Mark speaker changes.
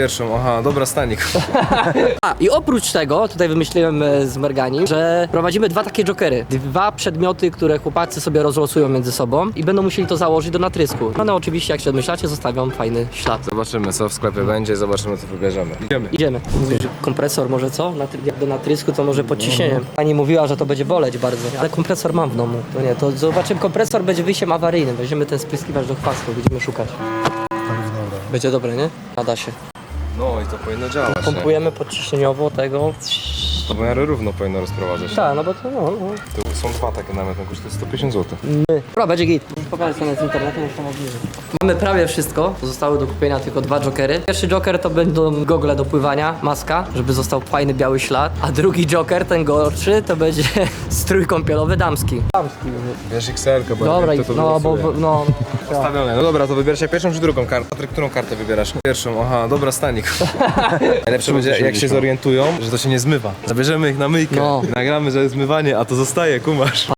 Speaker 1: Pierwszą, aha, dobra, stanik.
Speaker 2: A, i oprócz tego, tutaj wymyśliłem e, z Mergani, że prowadzimy dwa takie jokery. Dwa przedmioty, które chłopacy sobie rozlosują między sobą i będą musieli to założyć do natrysku. One oczywiście, jak się odmyślacie, zostawią fajny ślad.
Speaker 1: Zobaczymy, co w sklepie będzie, zobaczymy, co wybierzemy. Idziemy.
Speaker 2: Idziemy. Mówisz, że kompresor może co? Natry- jak do natrysku to może pod ciśnieniem. Pani mówiła, że to będzie boleć bardzo. Ale kompresor mam w domu. To nie, to zobaczymy. Kompresor będzie wyjściem awaryjnym. Weźmiemy ten spryskiwacz do chwastu, będziemy szukać. Będzie dobre, nie? Nada się.
Speaker 1: No i to powinno działać, nie?
Speaker 2: Pompujemy podciśnieniowo tego.
Speaker 1: To w miarę równo powinno rozprowadzać.
Speaker 2: Tak, no bo to no, no.
Speaker 1: Tu są dwa takie nawet, no kosztuje 150 zł.
Speaker 2: My. Dobra, będzie git. Pokażę sobie z internetu, to możliwe. Mamy prawie wszystko. Zostały do kupienia tylko dwa jokery. Pierwszy joker to będą gogle do pływania, maska, żeby został fajny biały ślad. A drugi joker, ten gorszy, to będzie strój kąpielowy damski. Damski.
Speaker 1: Wiesz XL, bo
Speaker 2: Dobra,
Speaker 1: to, to
Speaker 2: no bo, no.
Speaker 1: Ustawione. No dobra, to wybierasz pierwszą czy drugą kartę? Patryk, którą kartę wybierasz? Pierwszą, aha, dobra, stanik. Najlepsze będzie, jak się zorientują, że to się nie zmywa. Zabierzemy ich na myjkę,
Speaker 2: No.
Speaker 1: nagramy, że jest zmywanie, a to zostaje, kumasz.